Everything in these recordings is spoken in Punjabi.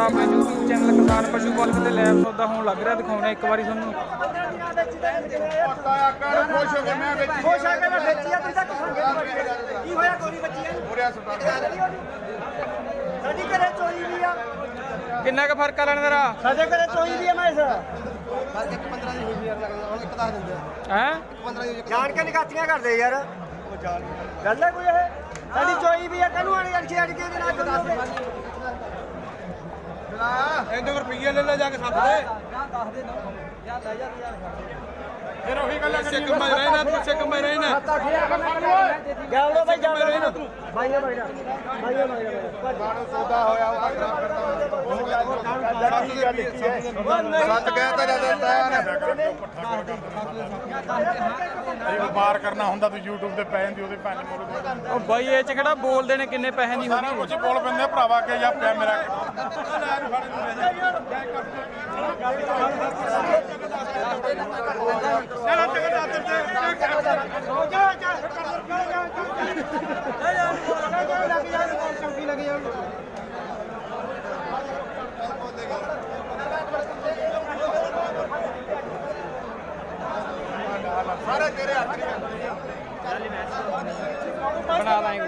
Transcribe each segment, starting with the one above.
ਤੁਹਾਡਾ ਆਪਣੇ YouTube ਚੈਨਲ ਕਿਸਾਨ ਪਸ਼ੂ ਪਾਲਕ ਤੇ ਲੈਬ ਸੌਦਾ ਹੋਣ ਲੱਗ ਰਿਹਾ ਦਿਖਾਉਣਾ ਇੱਕ ਵਾਰੀ ਤੁਹਾਨੂੰ। ਤਾਇਆ ਕਰ ਖੁਸ਼ ਹੋ ਕੇ ਮੈਂ ਵਿੱਚ ਖੁਸ਼ ਆ ਕੇ ਮੈਂ ਵੇਚੀ ਆ? ਤੁਸੀਂ ਤਾਂ ਕਿਸਾਨ ਕੀ ਹੋਇਆ ਗੋਰੀ ਬੱਚੀ ਆ ਉਰਿਆ ਸੁਟਾ ਸਾਡੀ ਘਰੇ ਚੋਈ ਵੀ ਆ। ਕਿੰਨਾ ਕੁ ਫ਼ਰਕ ਆ ਲੈਣ ਦਾ ਸਾਡੇ ਘਰੇ ਚੋਈ ਵੀ ਆ ਮੈਂ ਇਸ ਹੈ? ਜਾਣ ਕੇ ਨਿਕਾਤੀਆਂ ਕਰਦੇ ਯਾਰ। ਗੱਲ ਹੈ ਕੋਈ ਇਹ? ਸਾਡੀ ਚੋਈ ਵੀ ਆ ਕਾਹਨੂੰ ਆਣੀ ਅੜਕੇ ਅੜਕੇ ਦੇ ਨਾਲ ਚੱਲੋਗੇ। ਇਹਦੇ ਰੁਪਈਏ ਲੈ ਲੈ ਜਾ ਕੇ ਸੱਤ ਦੇ। ਫਿਰ ਉਹੀ ਗੱਲ ਕਰੀ ਕਮਾਈ ਰਹਿਣਾ ਤੂੰ ਸੇ ਕਮਾਈ ਰਹਿਣਾ। ਜਾਓ ਬਾਈ ਜਾਓ ਤੂੰ ਭਾਈਆ ਭਾਈਆ ਭਾਈਆ ਭਾਈਆ ਸੌਦਾ ਹੋਇਆ ਉਹ ਸੱਤ ਕਹਿਤਾ ਜਦੋਂ ਤਾਇਆ ਨੇ ਇਹ ਵਪਾਰ ਕਰਨਾ ਹੁੰਦਾ ਤੂੰ YouTube ਤੇ ਪੈ ਜਾਂਦੀ ਉਹਦੇ ਪੰਜ ਮੋੜ ਉਹ ਬਾਈ ਇਹ ਚ ਕਿਹੜਾ ਬੋਲਦੇ ਨੇ ਕਿੰਨੇ ਪੈਸੇ ਦੀ ਸਾਰਾ ਹੋਣੀ ਕੁਝ ਬੋਲ ਪੈਂਦੇ ਆ ਭਰਾਵਾ ਕੇ ਜਾਂ ਪਿਆ ਮੇਰਾ ਬਣਾ ਦਾਂਗੇ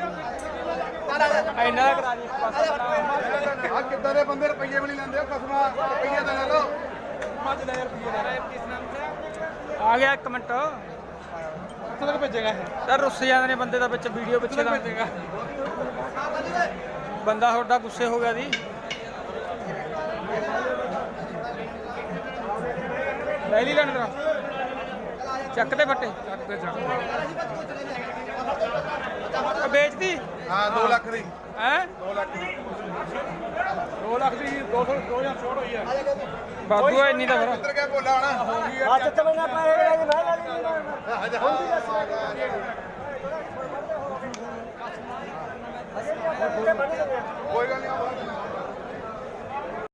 ਇੰਨਾ ਦਾ ਕਰਾ ਦੀ ਆ ਕਿੱਦਾਂ ਦੇ ਬੰਦੇ ਰੁਪਈਏ ਵੀ ਨਹੀਂ ਲੈਂਦੇ ਉਹ ਕਸਮਾਂ ਰੁਪਈਏ ਤਾਂ ਲੈ ਲਓ। ਆ ਗਿਆ ਇੱਕ ਮਿੰਟ। ਕਿੱਥੇ ਤੱਕ ਭੇਜੇਗਾ ਇਹ? ਤਾਂ ਰੁੱਸ ਜਾਂਦੇ ਨੇ ਬੰਦੇ ਦਾ ਵਿੱਚ ਵੀਡੀਓ ਪਿੱਛੇ ਦਾ ਬੰਦਾ ਤੁਹਾਡਾ ਗੁੱਸੇ ਹੋ ਗਿਆ ਦੀ ਲੈ ਲਈ ਲੈਣ ਦਾ ਚੱਕ ਤੇ ਫੱਟੇ? ਚੱਕ ਤੇ ਚੱਕ ਵੇਚਦੀ ਹਾਂ 2 ਲੱਖ ਦੀ। ਹੈ? 2 ਲੱਖ ਦੀ। 2 ਲੱਖ ਦੀ 200 2000 ਛੋੜ ਹੋਈ ਹੈ। ਬਾਦੂ ਇੰਨੀ ਦਾ ਫਿਰ ਕਿੱਧਰ ਗਿਆ ਭੋਲਾ ਹਣਾ। ਹੋ ਗਈ ਅੱਜ ਤੇ ਮੈਂ ਪਾਏਗਾ ਜੀ ਮੈਂ ਗੱਲ ਨਹੀਂ ਕੋਈ ਗੱਲ ਨਹੀਂ